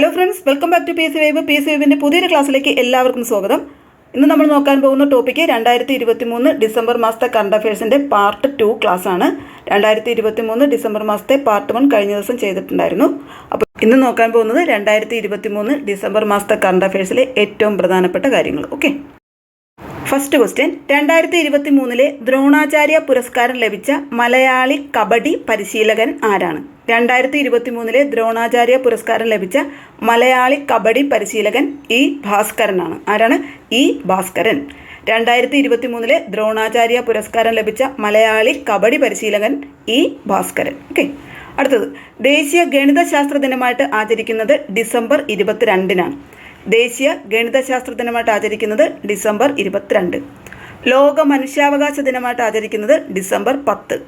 Hello friends welcome back to P S web P S വേബിന്റെ പുതിയൊരു ക്ലാസ്സിലേക്ക് എല്ലാവർക്കും സ്വാഗതം. ഇന്ന് നമ്മൾ നോക്കാൻ പോകുന്ന ടോപ്പിക്ക് രണ്ടായിരത്തി ഇരുപത്തി മൂന്ന് ഡിസംബർ മാസത്തെ കറണ്ട് അഫയേഴ്സിന്റെ പാർട്ട് ടു ക്ലാസ് ആണ്. രണ്ടായിരത്തി ഇരുപത്തി മൂന്ന് ഡിസംബർ മാസത്തെ പാർട്ട് വൺ കഴിഞ്ഞ ദിവസം ചെയ്തിട്ടുണ്ടായിരുന്നു. അപ്പോൾ ഇന്ന് നോക്കാൻ പോകുന്നത് രണ്ടായിരത്തി ഇരുപത്തി മൂന്ന് ഡിസംബർ മാസത്തെ കറണ്ട് അഫയേഴ്സിലെ ഏറ്റവും പ്രധാനപ്പെട്ട കാര്യങ്ങൾ. ഓക്കെ ഫസ്റ്റ് ക്വസ്റ്റ്യൻ രണ്ടായിരത്തി ഇരുപത്തി മൂന്നിലെ ദ്രോണാചാര്യ പുരസ്കാരം ലഭിച്ച മലയാളി കബഡി പരിശീലകൻ ആരാണ്? രണ്ടായിരത്തി ഇരുപത്തി മൂന്നിലെ ദ്രോണാചാര്യ പുരസ്കാരം ലഭിച്ച മലയാളി കബഡി പരിശീലകൻ ഇ ഭാസ്കരനാണ്. ആരാണ്? ഇ ഭാസ്കരൻ. രണ്ടായിരത്തി ഇരുപത്തി മൂന്നിലെ ദ്രോണാചാര്യ പുരസ്കാരം ലഭിച്ച മലയാളി കബഡി പരിശീലകൻ ഇ ഭാസ്കരൻ. ഓക്കെ. അടുത്തത്. ദേശീയ ഗണിതശാസ്ത്ര ദിനമായിട്ട് ആചരിക്കുന്നത് ഡിസംബർ ഇരുപത്തിരണ്ടിനാണ്. ദേശീയ ഗണിതശാസ്ത്ര ദിനമായിട്ട് ആചരിക്കുന്നത് ഡിസംബർ ഇരുപത്തിരണ്ട്. ലോക മനുഷ്യാവകാശ ദിനമായിട്ട് ആചരിക്കുന്നത് ഡിസംബർ പത്ത്.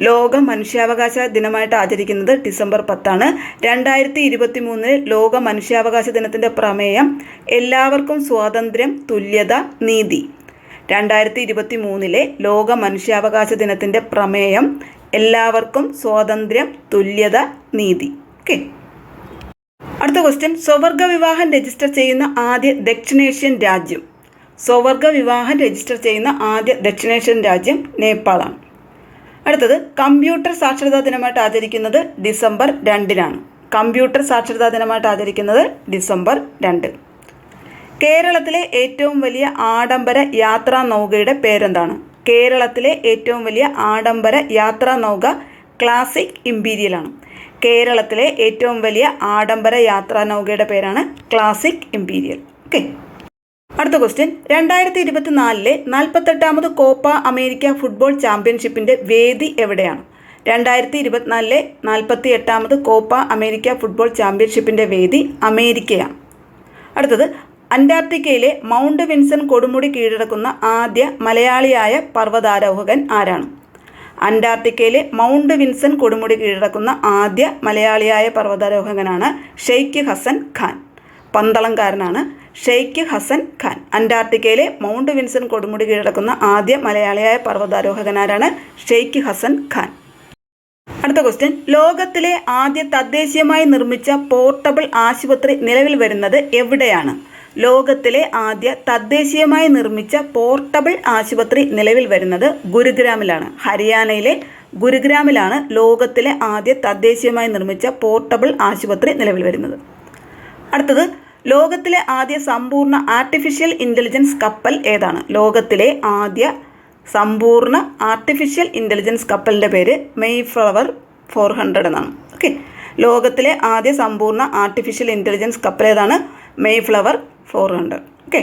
ലോക മനുഷ്യാവകാശ ദിനമായിട്ട് ആചരിക്കുന്നത് ഡിസംബർ പത്താണ്. രണ്ടായിരത്തി ഇരുപത്തി മൂന്നിൽ ലോക മനുഷ്യാവകാശ ദിനത്തിന്റെ പ്രമേയം എല്ലാവർക്കും സ്വാതന്ത്ര്യം തുല്യത നീതി. രണ്ടായിരത്തി ഇരുപത്തി മൂന്നിലെ ലോക മനുഷ്യാവകാശ ദിനത്തിന്റെ പ്രമേയം എല്ലാവർക്കും സ്വാതന്ത്ര്യം തുല്യത നീതി. ഓക്കെ. അടുത്ത ക്വസ്റ്റ്യൻ സ്വവർഗ വിവാഹം രജിസ്റ്റർ ചെയ്യുന്ന ആദ്യ ദക്ഷിണേഷ്യൻ രാജ്യം. സ്വവർഗ വിവാഹം രജിസ്റ്റർ ചെയ്യുന്ന ആദ്യ ദക്ഷിണേഷ്യൻ രാജ്യം നേപ്പാളാണ്. അടുത്തത് കമ്പ്യൂട്ടർ സാക്ഷരതാ ദിനമായിട്ട് ആചരിക്കുന്നത് ഡിസംബർ രണ്ടിനാണ്. കമ്പ്യൂട്ടർ സാക്ഷരതാ ദിനമായിട്ട് ആചരിക്കുന്നത് ഡിസംബർ രണ്ട്. കേരളത്തിലെ ഏറ്റവും വലിയ ആഡംബര യാത്രാ നൗകയുടെ പേരെന്താണ്? കേരളത്തിലെ ഏറ്റവും വലിയ ആഡംബര യാത്രാ നൗക ക്ലാസിക് ഇമ്പീരിയലാണ്. കേരളത്തിലെ ഏറ്റവും വലിയ ആഡംബര യാത്രാ നൗകയുടെ പേരാണ് ക്ലാസിക് ഇമ്പീരിയൽ. ഓക്കെ. അടുത്ത ക്വസ്റ്റ്യൻ രണ്ടായിരത്തി ഇരുപത്തിനാലിലെ നാൽപ്പത്തെട്ടാമത് കോപ്പ അമേരിക്ക ഫുട്ബോൾ ചാമ്പ്യൻഷിപ്പിന്റെ വേദി എവിടെയാണ്? രണ്ടായിരത്തി ഇരുപത്തിനാലിലെ നാൽപ്പത്തി എട്ടാമത് കോപ്പ അമേരിക്ക ഫുട്ബോൾ ചാമ്പ്യൻഷിപ്പിന്റെ വേദി അമേരിക്കയാണ്. അടുത്തത് അന്റാർട്ടിക്കയിലെ മൗണ്ട് വിൻസൺ കൊടുമുടി കീഴടക്കുന്ന ആദ്യ മലയാളിയായ പർവതാരോഹകൻ ആരാണ്? അന്റാർട്ടിക്കയിലെ മൗണ്ട് വിൻസൺ കൊടുമുടി കീഴടക്കുന്ന ആദ്യ മലയാളിയായ പർവതാരോഹകനാണ് ഷെയ്ഖ് ഹസൻ ഖാൻ. പന്തളംകാരനാണ് ഷെയ്ഖ് ഹസൻ ഖാൻ. അന്റാർട്ടിക്കയിലെ മൗണ്ട് വിൻസൻ കൊടുമുടി കീഴടക്കുന്ന ആദ്യ മലയാളിയായ പർവതാരോഹകനാരാണ് ഷെയ്ഖ് ഹസൻ ഖാൻ. അടുത്ത ക്വസ്റ്റ്യൻ ലോകത്തിലെ ആദ്യ തദ്ദേശീയമായി നിർമ്മിച്ച പോർട്ടബിൾ ആശുപത്രി നിലവിൽ വരുന്നത് എവിടെയാണ്? ലോകത്തിലെ ആദ്യ തദ്ദേശീയമായി നിർമ്മിച്ച പോർട്ടബിൾ ആശുപത്രി നിലവിൽ വരുന്നത് ഗുരുഗ്രാമിലാണ്. ഹരിയാനയിലെ ഗുരുഗ്രാമിലാണ് ലോകത്തിലെ ആദ്യ തദ്ദേശീയമായി നിർമ്മിച്ച പോർട്ടബിൾ ആശുപത്രി നിലവിൽ വരുന്നത്. അടുത്തത്. ലോകത്തിലെ ആദ്യ സമ്പൂർണ ആർട്ടിഫിഷ്യൽ ഇന്റലിജൻസ് കപ്പൽ ഏതാണ്? ലോകത്തിലെ ആദ്യ സമ്പൂർണ ആർട്ടിഫിഷ്യൽ ഇന്റലിജൻസ് കപ്പലിന്റെ പേര് മെയ് ഫ്ലവർ ഫോർ ഹൺഡ്രഡ് എന്നാണ്. ഓക്കെ ലോകത്തിലെ ആദ്യ സമ്പൂർണ ആർട്ടിഫിഷ്യൽ ഇന്റലിജൻസ് കപ്പൽ ഏതാണ്? Mayflower four hundred okay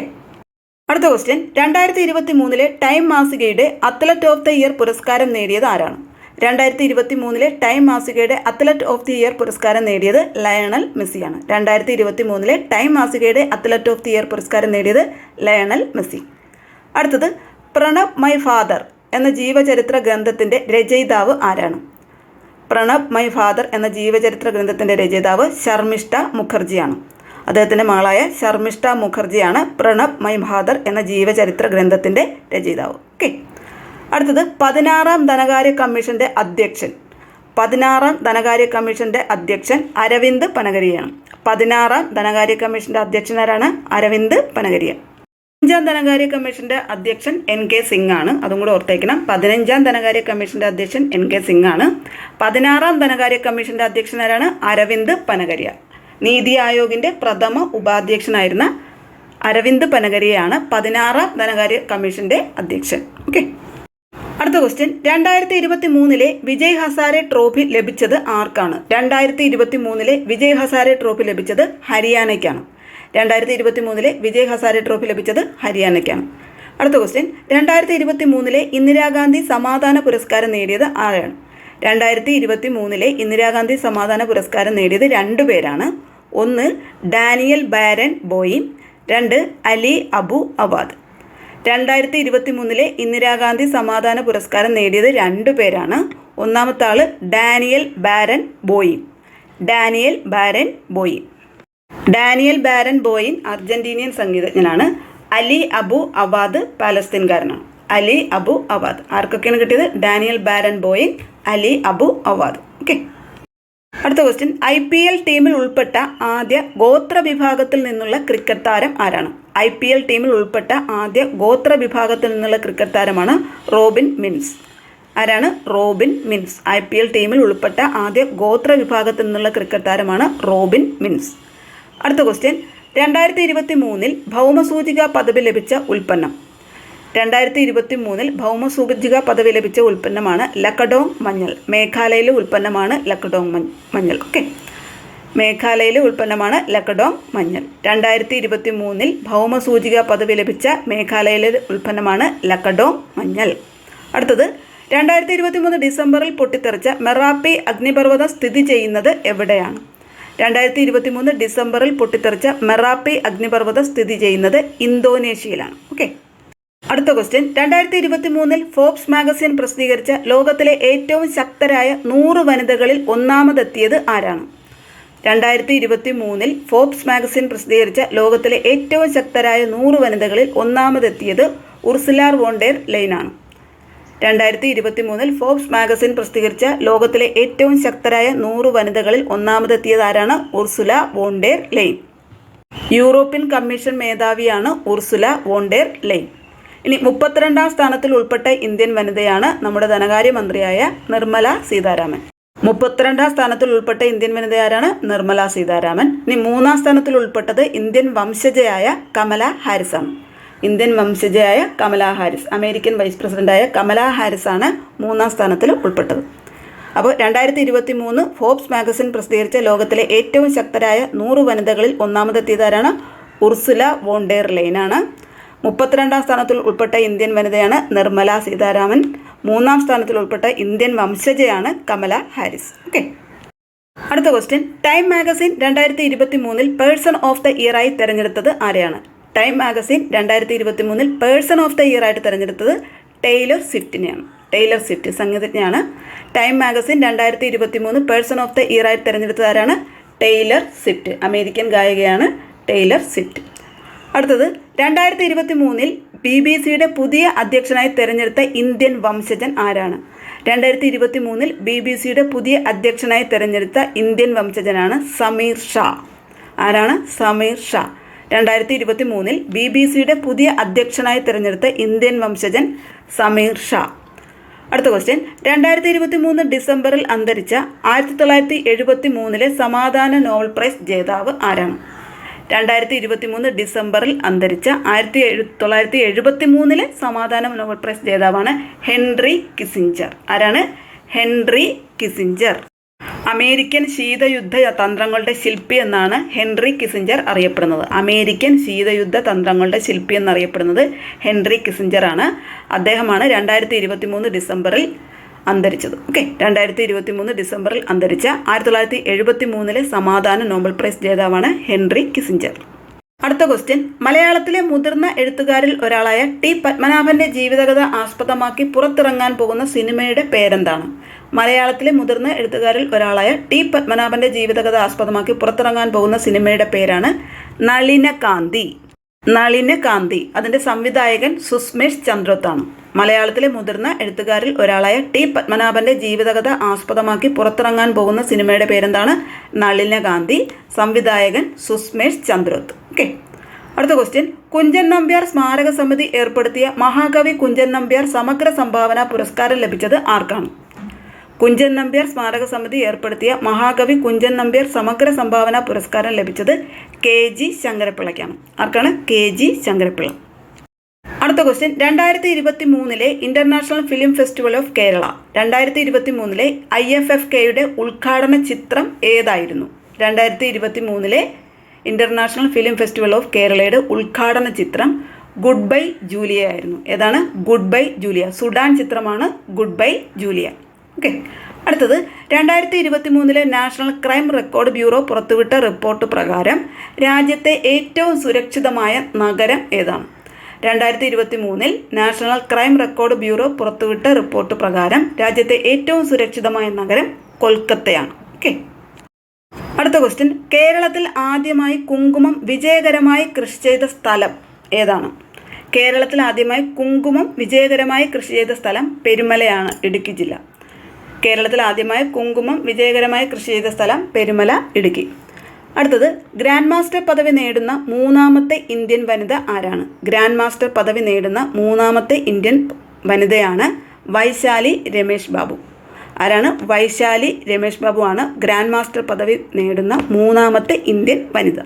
അടുത്ത ക്വസ്റ്റ്യൻ രണ്ടായിരത്തി ഇരുപത്തി മൂന്നിലെ ടൈം മാസികയുടെ അത്ലറ്റ് ഓഫ് ദ ഇയർ പുരസ്കാരം നേടിയത് ആരാണ്? രണ്ടായിരത്തി ഇരുപത്തി മൂന്നിലെ ടൈം മാസികയുടെ അത്ലറ്റ് ഓഫ് ദി ഇയർ പുരസ്കാരം നേടിയത് ലയണൽ മെസ്സിയാണ്. രണ്ടായിരത്തി ഇരുപത്തി മൂന്നിലെ ടൈം മാസികയുടെ അത്ലറ്റ് ഓഫ് ദി ഇയർ പുരസ്കാരം നേടിയത് ലയണൽ മെസ്സി. അടുത്തത് പ്രണബ് മൈ ഫാദർ എന്ന ജീവചരിത്ര ഗ്രന്ഥത്തിന്റെ രചയിതാവ് ആരാണ്? പ്രണബ് മൈ ഫാദർ എന്ന ജീവചരിത്ര ഗ്രന്ഥത്തിന്റെ രചയിതാവ് ശർമിഷ്ഠ മുഖർജിയാണ്. അദ്ദേഹത്തിന്റെ മകളായ ശർമിഷ്ഠ മുഖർജിയാണ് പ്രണബ് മൈ ഫാദർ എന്ന ജീവചരിത്ര ഗ്രന്ഥത്തിന്റെ രചയിതാവ്. ഓക്കെ. അടുത്തത് പതിനാറാം ധനകാര്യ കമ്മീഷന്റെ അധ്യക്ഷൻ. പതിനാറാം ധനകാര്യ കമ്മീഷന്റെ അധ്യക്ഷൻ അരവിന്ദ് പനഗരിയാണ്. പതിനാറാം ധനകാര്യ കമ്മീഷന്റെ അധ്യക്ഷൻ ആരാണ്? അരവിന്ദ് പനഗരിയ പതിനഞ്ചാം ധനകാര്യ കമ്മീഷന്റെ അധ്യക്ഷൻ എൻ കെ സിംഗ് ആണ് അതും കൂടെ ഓർത്തേക്കണം. പതിനഞ്ചാം ധനകാര്യ കമ്മീഷന്റെ അധ്യക്ഷൻ എൻ കെ സിംഗ് ആണ് പതിനാറാം ധനകാര്യ കമ്മീഷന്റെ അധ്യക്ഷൻ ആരാണ്? അരവിന്ദ് പനഗരിയ നീതി ആയോഗിന്റെ പ്രഥമ ഉപാധ്യക്ഷനായിരുന്ന അരവിന്ദ് പനഗരിയാണ് പതിനാറാം ധനകാര്യ കമ്മീഷന്റെ അധ്യക്ഷൻ. ഓക്കെ. അടുത്ത ക്വസ്റ്റ്യൻ രണ്ടായിരത്തി ഇരുപത്തി മൂന്നിലെ വിജയ് ഹസാരെ ട്രോഫി ലഭിച്ചത് ആർക്കാണ്? രണ്ടായിരത്തി ഇരുപത്തി മൂന്നിലെ വിജയ് ഹസാരെ ട്രോഫി ലഭിച്ചത് ഹരിയാനയ്ക്കാണ്. രണ്ടായിരത്തി ഇരുപത്തി മൂന്നിലെ വിജയ് ഹസാരെ ട്രോഫി ലഭിച്ചത് ഹരിയാനയ്ക്കാണ്. അടുത്ത ക്വസ്റ്റ്യൻ രണ്ടായിരത്തി ഇരുപത്തി മൂന്നിലെ ഇന്ദിരാഗാന്ധി സമാധാന പുരസ്കാരം നേടിയത് ആരാണ്? രണ്ടായിരത്തി ഇരുപത്തി മൂന്നിലെ ഇന്ദിരാഗാന്ധി സമാധാന പുരസ്കാരം നേടിയത് രണ്ടു പേരാണ്. ഒന്ന് ഡാനിയൽ ബാരൻ ബോയിൻ രണ്ട് അലി അബു അവാദ് രണ്ടായിരത്തി ഇരുപത്തി മൂന്നിലെ ഇന്ദിരാഗാന്ധി സമാധാന പുരസ്കാരം നേടിയത് രണ്ടു പേരാണ്. ഒന്നാമത്തെ ആൾ Daniel Barenboim. Daniel Barenboim. Daniel Barenboim Argentinian സംഗീതജ്ഞനാണ്. Ali Abu Awad പാലസ്തീൻകാരനാണ്. Ali Abu Awad. ആർക്കൊക്കെയാണ് കിട്ടിയത്? Daniel Barenboim Ali Abu Awad. Okay. അടുത്ത ക്വസ്റ്റ്യൻ ഐ പി എൽ ടീമിൽ ഉൾപ്പെട്ട ആദ്യ ഗോത്ര വിഭാഗത്തിൽ നിന്നുള്ള ക്രിക്കറ്റ് താരം ആരാണ്? ഐ പി എൽ ടീമിൽ ഉൾപ്പെട്ട ആദ്യ ഗോത്ര വിഭാഗത്തിൽ നിന്നുള്ള ക്രിക്കറ്റ് താരമാണ് റോബിൻ മിൻസ്. ആരാണ്? Robin Minz. I P L ടീമിൽ ഉൾപ്പെട്ട ആദ്യ ഗോത്ര വിഭാഗത്തിൽ നിന്നുള്ള ക്രിക്കറ്റ് താരമാണ് റോബിൻ മിൻസ്. അടുത്ത ക്വസ്റ്റ്യൻ രണ്ടായിരത്തി ഇരുപത്തി മൂന്നിൽ ഭൗമസൂചിക പദവി ലഭിച്ച ഉൽപ്പന്നം. രണ്ടായിരത്തി ഇരുപത്തി മൂന്നിൽ ഭൗമസൂചിക പദവി ലഭിച്ച ഉൽപ്പന്നമാണ് ലക്കഡോങ് മഞ്ഞൾ. മേഘാലയയിലെ ഉൽപ്പന്നമാണ് ലക്കഡോങ് മഞ്ഞൾ. ഓക്കെ മേഘാലയയിലെ ഉൽപ്പന്നമാണ് ലക്കഡോങ് മഞ്ഞൾ. രണ്ടായിരത്തി ഇരുപത്തി മൂന്നിൽ ഭൗമസൂചിക പദവി ലഭിച്ച മേഘാലയയിലെ ഉൽപ്പന്നമാണ് ലക്കഡോങ് മഞ്ഞൾ. അടുത്തത് രണ്ടായിരത്തി ഇരുപത്തി മൂന്ന് ഡിസംബറിൽ പൊട്ടിത്തെറിച്ച മെറാപ്പി അഗ്നിപർവതം സ്ഥിതി ചെയ്യുന്നത് എവിടെയാണ്? രണ്ടായിരത്തി ഇരുപത്തി മൂന്ന് ഡിസംബറിൽ പൊട്ടിത്തെറിച്ച മെറാപ്പി അഗ്നിപർവതം സ്ഥിതി ചെയ്യുന്നത് ഇന്തോനേഷ്യയിലാണ്. ഓക്കെ. അടുത്ത ക്വസ്റ്റ്യൻ രണ്ടായിരത്തി ഇരുപത്തി മൂന്നിൽ ഫോബ്സ് മാഗസിൻ പ്രസിദ്ധീകരിച്ച ലോകത്തിലെ ഏറ്റവും ശക്തരായ നൂറ് വനിതകളിൽ ഒന്നാമതെത്തിയത് ആരാണ്? രണ്ടായിരത്തി ഇരുപത്തി മൂന്നിൽ ഫോബ്സ് മാഗസിൻ പ്രസിദ്ധീകരിച്ച ലോകത്തിലെ ഏറ്റവും ശക്തരായ നൂറ് വനിതകളിൽ ഒന്നാമതെത്തിയത് ഉർസുലാർ വോണ്ടേർ ലൈനാണ്. രണ്ടായിരത്തി ഇരുപത്തി മൂന്നിൽ ഫോബ്സ് മാഗസിൻ പ്രസിദ്ധീകരിച്ച ലോകത്തിലെ ഏറ്റവും ശക്തരായ നൂറ് വനിതകളിൽ ഒന്നാമതെത്തിയത് ആരാണ്? Ursula von der Leyen. European commission മേധാവിയാണ് Ursula von der Leyen. ഇനി മുപ്പത്തിരണ്ടാം സ്ഥാനത്തിൽ ഉൾപ്പെട്ട ഇന്ത്യൻ വനിതയാണ് നമ്മുടെ ധനകാര്യമന്ത്രിയായ നിർമ്മല സീതാരാമൻ. മുപ്പത്തിരണ്ടാം സ്ഥാനത്തിൽ ഉൾപ്പെട്ട ഇന്ത്യൻ വനിതയാരാണ് നിർമ്മല സീതാരാമൻ. ഇനി മൂന്നാം സ്ഥാനത്തിൽ ഉൾപ്പെട്ടത് ഇന്ത്യൻ വംശജയായ കമല ഹാരിസ് ആണ് ഇന്ത്യൻ വംശജയായ കമല ഹാരിസ് അമേരിക്കൻ വൈസ് പ്രസിഡന്റായ കമല ഹാരിസ് ആണ് മൂന്നാം സ്ഥാനത്തിൽ ഉൾപ്പെട്ടത്. അപ്പോൾ രണ്ടായിരത്തി ഇരുപത്തി മൂന്ന് ഫോബ്സ് മാഗസിൻ പ്രസിദ്ധീകരിച്ച ലോകത്തിലെ ഏറ്റവും ശക്തരായ നൂറ് വനിതകളിൽ ഒന്നാമതെത്തിയതാരാണ് ഉർസുല വോണ്ടേർ ലൈനാണ് മുപ്പത്തിരണ്ടാം സ്ഥാനത്തിൽ ഉൾപ്പെട്ട ഇന്ത്യൻ വനിതയാണ് നിർമ്മല സീതാരാമൻ. മൂന്നാം സ്ഥാനത്തിൽ ഉൾപ്പെട്ട ഇന്ത്യൻ വംശജയാണ് കമല ഹാരിസ്. ഓക്കെ അടുത്ത ക്വസ്റ്റ്യൻ ടൈം മാഗസിൻ രണ്ടായിരത്തി ഇരുപത്തി മൂന്നിൽ പേഴ്സൺ ഓഫ് ദ ഇയർ ആയി തിരഞ്ഞെടുത്തത് ആരെയാണ്? ടൈം മാഗസിൻ രണ്ടായിരത്തി ഇരുപത്തി മൂന്നിൽ പേഴ്സൺ ഓഫ് ദ ഇയർ ആയിട്ട് തിരഞ്ഞെടുത്തത് ടൈലർ സ്വിഫ്റ്റിനെയാണ് ടൈലർ സ്വിഫ്റ്റ് സംഗീതജ്ഞയാണ് ടൈം മാഗസിൻ രണ്ടായിരത്തി ഇരുപത്തി മൂന്ന് പേഴ്സൺ ഓഫ് ദ ഇയർ ആയിട്ട് തിരഞ്ഞെടുത്തത് ആരാണ്? ടൈലർ സ്വിഫ്റ്റ് അമേരിക്കൻ ഗായികയാണ് ടൈലർ സ്വിഫ്റ്റ് അടുത്തത് രണ്ടായിരത്തി ഇരുപത്തി മൂന്നിൽ ബി ബി സിയുടെ പുതിയ അധ്യക്ഷനായി തിരഞ്ഞെടുത്ത ഇന്ത്യൻ വംശജൻ ആരാണ്? രണ്ടായിരത്തി ഇരുപത്തി മൂന്നിൽ ബി ബി സിയുടെ പുതിയ അധ്യക്ഷനായി തിരഞ്ഞെടുത്ത ഇന്ത്യൻ വംശജനാണ് സമീർ ഷാ. ആരാണ്? സമീർ ഷാ. രണ്ടായിരത്തി ഇരുപത്തി മൂന്നിൽ ബി ബി സിയുടെ പുതിയ അധ്യക്ഷനായി തിരഞ്ഞെടുത്ത ഇന്ത്യൻ വംശജൻ സമീർ ഷാ. അടുത്ത ക്വസ്റ്റ്യൻ രണ്ടായിരത്തി ഇരുപത്തി മൂന്ന് ഡിസംബറിൽ അന്തരിച്ച ആയിരത്തി തൊള്ളായിരത്തി എഴുപത്തി മൂന്നിലെ സമാധാന നോവൽ പ്രൈസ് ജേതാവ് ആരാണ്? രണ്ടായിരത്തി ഇരുപത്തി മൂന്ന് ഡിസംബറിൽ അന്തരിച്ച ആയിരത്തി എഴു തൊള്ളായിരത്തി എഴുപത്തി മൂന്നിലെ സമാധാന നോബൽ പ്രൈസ് ജേതാവാണ് ഹെൻറി കിസിഞ്ചർ ആരാണ്? ഹെൻറി കിസിഞ്ചർ അമേരിക്കൻ ശീതയുദ്ധ തന്ത്രങ്ങളുടെ ശില്പി എന്നാണ് ഹെൻറി കിസിഞ്ചർ അറിയപ്പെടുന്നത്. അമേരിക്കൻ ശീതയുദ്ധ തന്ത്രങ്ങളുടെ ശില്പി എന്നറിയപ്പെടുന്നത് ഹെൻറി കിസിഞ്ചർ ആണ് അദ്ദേഹമാണ് രണ്ടായിരത്തി ഇരുപത്തി മൂന്ന് ഡിസംബറിൽ അന്തരിച്ചത്. ഓക്കെ? രണ്ടായിരത്തി ഇരുപത്തി മൂന്ന് ഡിസംബറിൽ അന്തരിച്ച ആയിരത്തി തൊള്ളായിരത്തി എഴുപത്തി മൂന്നിലെ സമാധാന നോബൽ പ്രൈസ് ജേതാവാണ് ഹെൻറി കിസിഞ്ചർ അടുത്ത ക്വസ്റ്റ്യൻ. മലയാളത്തിലെ മുതിർന്ന എഴുത്തുകാരിൽ ഒരാളായ ടി പത്മനാഭന്റെ ജീവിതകഥ ആസ്പദമാക്കി പുറത്തിറങ്ങാൻ പോകുന്ന സിനിമയുടെ പേരെന്താണ്? മലയാളത്തിലെ മുതിർന്ന എഴുത്തുകാരിൽ ഒരാളായ ടി പത്മനാഭന്റെ ജീവിതകഥ ആസ്പദമാക്കി പുറത്തിറങ്ങാൻ പോകുന്ന സിനിമയുടെ പേരാണ് നളിനകാന്തി. നളിനകാന്തി. അതിന്റെ സംവിധായകൻ സുസ്മേഷ് ചന്ദ്രത്താണ്. മലയാളത്തിലെ മുതിർന്ന എഴുത്തുകാരിൽ ഒരാളായ ടി പത്മനാഭന്റെ ജീവിതകഥ ആസ്പദമാക്കി പുറത്തിറങ്ങാൻ പോകുന്ന സിനിമയുടെ പേരെന്താണ്? നളിനകാന്തി സംവിധായകൻ സുസ്മേഷ് ചന്ദ്രോത്ത്. ഓക്കെ. അടുത്ത ക്വസ്റ്റ്യൻ കുഞ്ചൻ നമ്പ്യാർ സ്മാരക സമിതി ഏർപ്പെടുത്തിയ മഹാകവി കുഞ്ചൻ നമ്പ്യാർ സമഗ്ര സംഭാവന പുരസ്കാരം ലഭിച്ചത് ആർക്കാണ്? കുഞ്ചൻ നമ്പ്യാർ സ്മാരക സമിതി ഏർപ്പെടുത്തിയ മഹാകവി കുഞ്ചൻ നമ്പ്യാർ സമഗ്ര സംഭാവന പുരസ്കാരം ലഭിച്ചത് കെ ജി ശങ്കരപ്പിള്ളയ്ക്കാണ്. ആർക്കാണ്? K G Sankara Pillai. അടുത്ത ക്വസ്റ്റ്യൻ രണ്ടായിരത്തി ഇരുപത്തി മൂന്നിലെ international film festival of Kerala രണ്ടായിരത്തി ഇരുപത്തി മൂന്നിലെ ഐ എഫ് എഫ് കെയുടെ ഉദ്ഘാടന ചിത്രം ഏതായിരുന്നു? രണ്ടായിരത്തി ഇരുപത്തി മൂന്നിലെ ഇന്റർനാഷണൽ ഫിലിം ഫെസ്റ്റിവൽ ഓഫ് കേരളയുടെ ഉദ്ഘാടന ചിത്രം ഗുഡ് ബൈ ജൂലിയ ആയിരുന്നു. ഏതാണ്? ഗുഡ് ബൈ ജൂലിയ സുഡാൻ ചിത്രമാണ് ഗുഡ് ബൈ ജൂലിയ ഓക്കെ അടുത്തത്. രണ്ടായിരത്തി ഇരുപത്തി മൂന്നിലെ നാഷണൽ ക്രൈം റെക്കോർഡ് ബ്യൂറോ പുറത്തുവിട്ട റിപ്പോർട്ട് പ്രകാരം രാജ്യത്തെ ഏറ്റവും സുരക്ഷിതമായ നഗരം ഏതാണ്? രണ്ടായിരത്തി ഇരുപത്തി മൂന്നിൽ നാഷണൽ ക്രൈം റെക്കോർഡ് ബ്യൂറോ പുറത്തുവിട്ട റിപ്പോർട്ട് പ്രകാരം രാജ്യത്തെ ഏറ്റവും സുരക്ഷിതമായ നഗരം കൊൽക്കത്തയാണ്. ഓക്കെ. അടുത്ത ക്വസ്റ്റ്യൻ കേരളത്തിൽ ആദ്യമായി കുങ്കുമം വിജയകരമായി കൃഷി ചെയ്ത സ്ഥലം ഏതാണ്? കേരളത്തിൽ ആദ്യമായി കുങ്കുമം വിജയകരമായി കൃഷി ചെയ്ത സ്ഥലം പെരുമലയാണ് ഇടുക്കി ജില്ല. കേരളത്തിൽ ആദ്യമായി കുങ്കുമം വിജയകരമായി കൃഷി ചെയ്ത സ്ഥലം പെരുമല ഇടുക്കി. അടുത്തത് ഗ്രാൻഡ് മാസ്റ്റർ പദവി നേടുന്ന മൂന്നാമത്തെ ഇന്ത്യൻ വനിത ആരാണ്? ഗ്രാൻഡ് മാസ്റ്റർ പദവി നേടുന്ന മൂന്നാമത്തെ ഇന്ത്യൻ വനിതയാണ് വൈശാലി രമേശ് ബാബു. ആരാണ്? വൈശാലി രമേശ് ബാബു ആണ് ഗ്രാൻഡ് മാസ്റ്റർ പദവി നേടുന്ന മൂന്നാമത്തെ ഇന്ത്യൻ വനിത.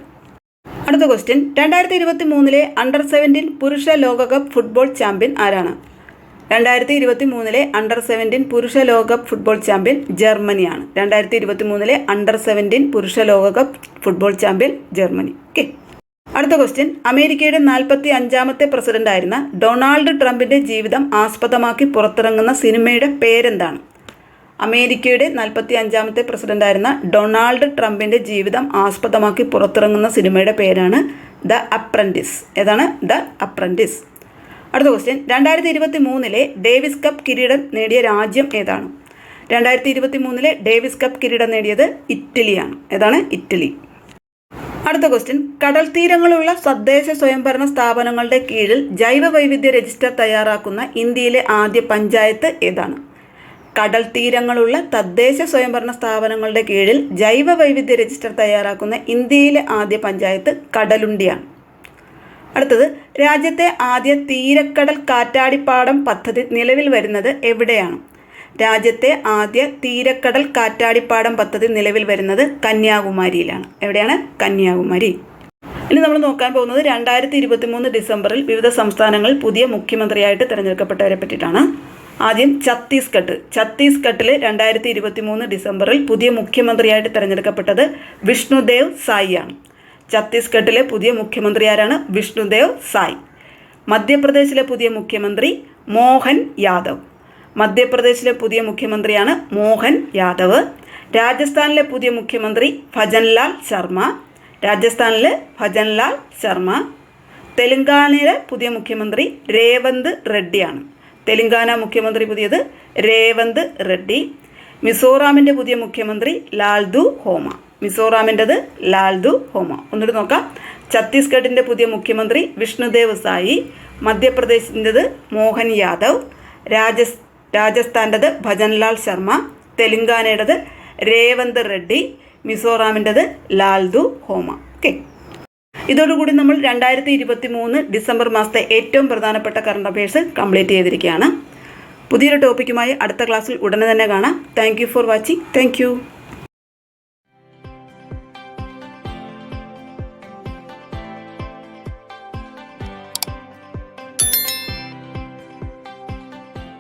അടുത്ത ക്വസ്റ്റ്യൻ രണ്ടായിരത്തി ഇരുപത്തി മൂന്നിലെ അണ്ടർ സെവന്റീൻ പുരുഷ ലോകകപ്പ് ഫുട്ബോൾ ചാമ്പ്യൻ ആരാണ്? രണ്ടായിരത്തി ഇരുപത്തി മൂന്നിലെ അണ്ടർ സെവന്റീൻ പുരുഷ ലോകകപ്പ് ഫുട്ബോൾ ചാമ്പ്യൻ ജർമ്മനിയാണ്. രണ്ടായിരത്തി ഇരുപത്തി മൂന്നിലെ അണ്ടർ സെവന്റീൻ പുരുഷ ലോകകപ്പ് ഫുട്ബോൾ ചാമ്പ്യൻ ജർമ്മനി. ഓക്കെ അടുത്ത ക്വസ്റ്റ്യൻ അമേരിക്കയുടെ നാൽപ്പത്തി അഞ്ചാമത്തെ പ്രസിഡന്റായിരുന്ന ഡൊണാൾഡ് ട്രംപിന്റെ ജീവിതം ആസ്പദമാക്കി പുറത്തിറങ്ങുന്ന സിനിമയുടെ പേരെന്താണ്? അമേരിക്കയുടെ നാൽപ്പത്തി അഞ്ചാമത്തെ പ്രസിഡന്റായിരുന്ന ഡൊണാൾഡ് ട്രംപിന്റെ ജീവിതം ആസ്പദമാക്കി പുറത്തിറങ്ങുന്ന സിനിമയുടെ പേരാണ് ദ അപ്രന്റിസ് ഏതാണ്? ദ അപ്രന്റിസ് അടുത്ത ക്വസ്റ്റ്യൻ രണ്ടായിരത്തി ഇരുപത്തി മൂന്നിലെ ഡേവിസ് കപ്പ് കിരീടം നേടിയ രാജ്യം ഏതാണ്? രണ്ടായിരത്തി ഇരുപത്തി മൂന്നിലെ ഡേവിസ് കപ്പ് കിരീടം നേടിയത് ഇറ്റലിയാണ്. ഏതാണ്? ഇറ്റലി. അടുത്ത ക്വസ്റ്റ്യൻ കടൽ തീരങ്ങളുള്ള തദ്ദേശ സ്വയംഭരണ സ്ഥാപനങ്ങളുടെ കീഴിൽ ജൈവ വൈവിധ്യ രജിസ്റ്റർ തയ്യാറാക്കുന്ന ഇന്ത്യയിലെ ആദ്യ പഞ്ചായത്ത് ഏതാണ്? കടൽ തീരങ്ങളുള്ള തദ്ദേശ സ്വയംഭരണ സ്ഥാപനങ്ങളുടെ കീഴിൽ ജൈവ വൈവിധ്യ രജിസ്റ്റർ തയ്യാറാക്കുന്ന ഇന്ത്യയിലെ ആദ്യ പഞ്ചായത്ത് കടലുണ്ടിയാണ്. അടുത്തത് രാജ്യത്തെ ആദ്യ തീരക്കടൽ കാറ്റാടിപ്പാടം പദ്ധതി നിലവിൽ വരുന്നത് എവിടെയാണ്? രാജ്യത്തെ ആദ്യ തീരക്കടൽ കാറ്റാടിപ്പാടം പദ്ധതി നിലവിൽ വരുന്നത് കന്യാകുമാരിയിലാണ്. എവിടെയാണ്? കന്യാകുമാരി. ഇനി നമ്മൾ നോക്കാൻ പോകുന്നത് രണ്ടായിരത്തി ഇരുപത്തി മൂന്ന് ഡിസംബറിൽ വിവിധ സംസ്ഥാനങ്ങളിൽ പുതിയ മുഖ്യമന്ത്രിയായിട്ട് തിരഞ്ഞെടുക്കപ്പെട്ടവരെ പറ്റിയിട്ടാണ്. ആദ്യം ഛത്തീസ്ഗഡ്. ഛത്തീസ്ഗഡിൽ രണ്ടായിരത്തി ഇരുപത്തി മൂന്ന് ഡിസംബറിൽ പുതിയ മുഖ്യമന്ത്രിയായിട്ട് തിരഞ്ഞെടുക്കപ്പെട്ടത് വിഷ്ണുദേവ് സായിയാണ്. ഛത്തീസ്ഗഡിലെ പുതിയ മുഖ്യമന്ത്രി ആരാണ്? വിഷ്ണുദേവ് സായ്. മധ്യപ്രദേശിലെ പുതിയ മുഖ്യമന്ത്രി മോഹൻ യാദവ്. മധ്യപ്രദേശിലെ പുതിയ മുഖ്യമന്ത്രിയാണ് മോഹൻ യാദവ്. രാജസ്ഥാനിലെ പുതിയ മുഖ്യമന്ത്രി ഭജൻലാൽ ശർമ്മ. രാജസ്ഥാനിലെ ഭജൻലാൽ ശർമ്മ. തെലങ്കാനയിലെ പുതിയ മുഖ്യമന്ത്രി രേവന്ത് റെഡ്ഡിയാണ്. തെലങ്കാന മുഖ്യമന്ത്രി പുതിയത് രേവന്ത് റെഡ്ഡി. മിസോറാമിന്റെ പുതിയ മുഖ്യമന്ത്രി ലാൽദു ഹോമ. മിസോറാമിന്റെത് ലാൽദു ഹോമ. ഒന്നുകൂടി നോക്കാം. ഛത്തീസ്ഗഡിന്റെ പുതിയ മുഖ്യമന്ത്രി വിഷ്ണുദേവ് സായി മധ്യപ്രദേശിന്റെത് മോഹൻ യാദവ് രാജസ് രാജസ്ഥാന്റെത് ഭജൻലാൽ ശർമ്മ തെലുങ്കാനയുടേത് രേവന്ത് റെഡ്ഡി മിസോറാമിന്റെത് ലാൽദു ഹോമ. ഓക്കെ. ഇതോടുകൂടി നമ്മൾ രണ്ടായിരത്തി ഇരുപത്തി മൂന്ന് ഡിസംബർ മാസത്തെ ഏറ്റവും പ്രധാനപ്പെട്ട കറണ്ട് അഫയേഴ്സ് കംപ്ലീറ്റ് ചെയ്തിരിക്കുകയാണ്. പുതിയൊരു ടോപ്പിക്കുമായി അടുത്ത ക്ലാസ്സിൽ ഉടനെ തന്നെ കാണാം. Thank for watching. താങ്ക്